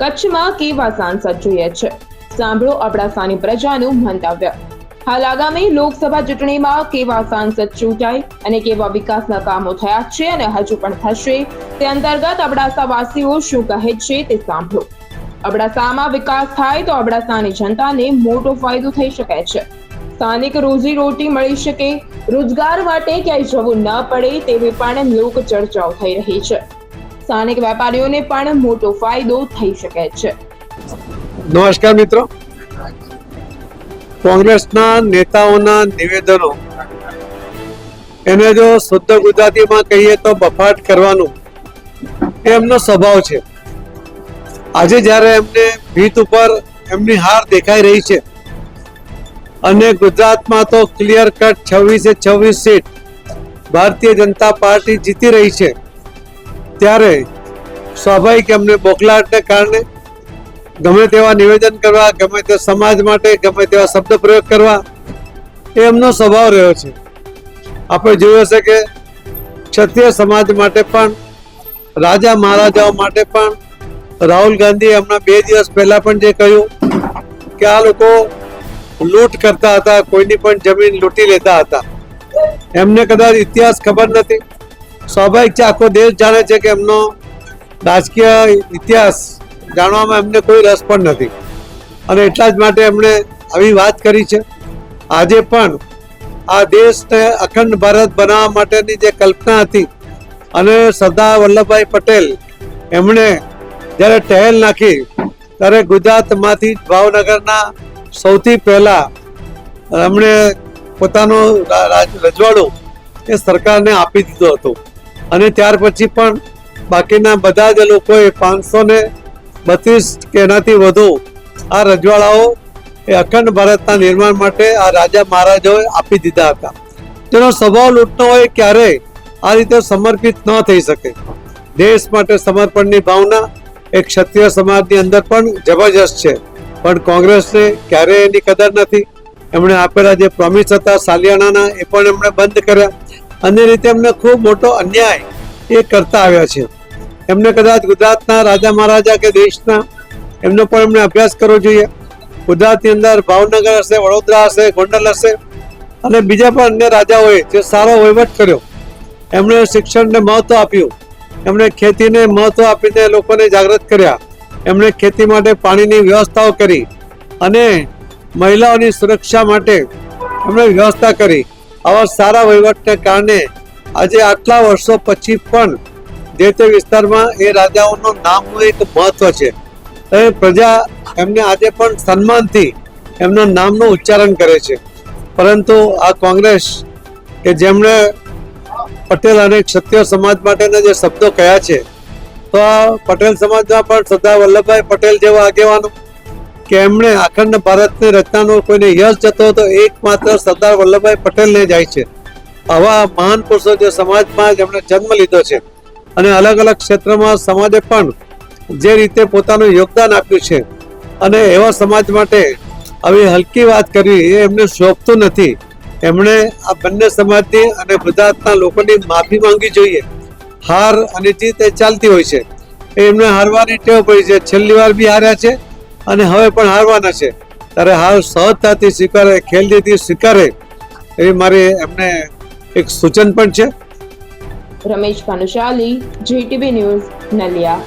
કચ્છમાં કેવા સાંસદ જોઈએ છે? સાંભળો અબડાસાની પ્રજાનું મંતવ્ય. હાલ આગામી લોકસભા ચૂંટણીમાં કેવા સાંસદ ચૂંટાય અને કેવા વિકાસના કામો થયા છે અને હજુ પણ થશે? તે અંતર્ગત અબડાસાવાસીઓ શું કહે છે તે સાંભળો. અબડાસામાં વિકાસ થાય તો અબડાસાની જનતાને મોટો ફાયદો થઈ શકે છે. સ્થાનિક રોજી રોટી મળી શકે. રોજગાર માટે ક્યાંય જવું ન પડે તેવી પણ લોક ચર્ચાઓ થઈ રહી છે. સ્થાનિક વેપારીઓને પણ મોટો ફાયદો થઈ શકે છે. નમસ્કાર મિત્રો. કોંગ્રેસના નેતાઓના નિવેદનો. એને જો શુદ્ધ ગુજરાતીમાં કહીએ તો બફાટ કરવાનું. એમનો સ્વભાવ છે. આજે જ્યારે એમને ભીત ઉપર એમની હાર દેખાઈ રહી છે. અને ગુજરાતમાં તો ક્લિયર કટ છવ્વીસે છવ્વીસ સીટ ભારતીય જનતા પાર્ટી જીતી રહી છે. ત્યારે સ્વાભાવિક એમને બોખલાટને કારણે ગમે તેવા નિવેદન કરવા, ગમે તે સમાજ માટે, ગમે તેવા શબ્દ પ્રયોગ કરવા, એ એમનો સ્વભાવ રહ્યો છે. આપણે જોયું હશે કે ક્ષત્રિય સમાજ માટે પણ, રાજા મહારાજાઓ માટે પણ, રાહુલ ગાંધીએ હમણાં બે દિવસ પહેલા પણ જે કહ્યું કે આ લોકો લૂંટ કરતા હતા, કોઈની પણ જમીન લૂંટી લેતા હતા. એમને કદાચ ઇતિહાસ ખબર નથી. સ્વાભાવિક છે, આખો દેશ જાણે છે કે એમનો રાજકીય ઇતિહાસ જાણવામાં એમને કોઈ રસ પણ નથી. અને એટલા જ માટે એમણે આવી વાત કરી છે. આજે પણ આ દેશને અખંડ ભારત બનાવવા માટેની જે કલ્પના હતી અને સરદાર વલ્લભભાઈ પટેલ એમણે જ્યારે ટહેલ નાખી, ત્યારે ગુજરાતમાંથી ભાવનગરના સૌથી પહેલા એમણે પોતાનું રાજ- રજવાડું એ સરકારને આપી દીધું હતું. અને ત્યાર પછી પણ બાકીના બધા જ લોકોએ પાંચસો ને બત્રીસ કે એનાથી વધુ આ રજવાડાઓ એ અખંડ ભારતના નિર્માણ માટે આ રાજા મહારાજાઓએ આપી દીધા હતા. તેનો સ્વભાવ લૂંટનો હોય ક્યારેય આ રીતે સમર્પિત ન થઈ શકે. દેશ માટે સમર્પણની ભાવના એક ક્ષત્રિય સમાજની અંદર પણ જબરજસ્ત છે. પણ કોંગ્રેસને ક્યારેય એની કદર નથી. એમણે આપેલા જે પ્રોમિસ હતા, સાલિયાણાના, એ પણ એમણે બંધ કર્યા. અને રીતે એમને ખૂબ મોટો અન્યાય એ કરતા આવ્યા છે. એમને કદાચ ગુજરાતના રાજા મહારાજા કે દેશના એમનો પણ એમણે અભ્યાસ કરવો જોઈએ. ગુજરાતની અંદર ભાવનગર હશે, વડોદરા હશે, ગોંડલ હશે અને બીજા પણ અન્ય રાજાઓએ જે સારો વહીવટ કર્યો, એમણે શિક્ષણને મહત્ત્વ આપ્યું. એમણે ખેતીને મહત્ત્વ આપીને લોકોને જાગૃત કર્યા. એમણે ખેતી માટે પાણીની વ્યવસ્થાઓ કરી અને મહિલાઓની સુરક્ષા માટે એમણે વ્યવસ્થા કરી. આવા સારા વહીવટને કારણે આજે આટલા વર્ષો પછી પણ જે તે વિસ્તારમાં એ રાજાઓનું નામનું એક મહત્વ છે. એ પ્રજા એમને આજે પણ સન્માનથી એમના નામનું ઉચ્ચારણ કરે છે. પરંતુ આ કોંગ્રેસ કે જેમણે પટેલ અને ક્ષત્રિય સમાજ માટેના જે શબ્દો કહ્યા છે, તો આ પટેલ સમાજમાં પણ સરદાર વલ્લભભાઈ પટેલ જેવા આગેવાનો કે એમણે અખંડ ભારતની રચનાનો કોઈને યશ જતો હતો એકમાત્ર સરદાર વલ્લભભાઈ પટેલને જાય છે. આવા મહાન પુરુષો જે સમાજમાં જેમણે જન્મ લીધો છે અને અલગ અલગ ક્ષેત્રમાં સમાજે પણ જે રીતે પોતાનું યોગદાન આપ્યું છે અને એવા સમાજ માટે આવી હલકી વાત કરવી એ એમને શોભતું નથી. એમણે આ બંને સમાજની અને ગુજરાતના લોકોની માફી માંગવી જોઈએ. હાર અને જીત એ ચાલતી હોય છે. એમને હારવાની ટેવ પડી છે. છેલ્લી વાર બી હાર્યા છે. અને હવે પણ હારવાના છે. ત્યારે હાર સહજતાથી સ્વીકારે ખેલદીથી સ્વીકારે એવી મારી એમને એક સૂચન પણ છે. Ramesh Bhanushali, GTV news Naliya.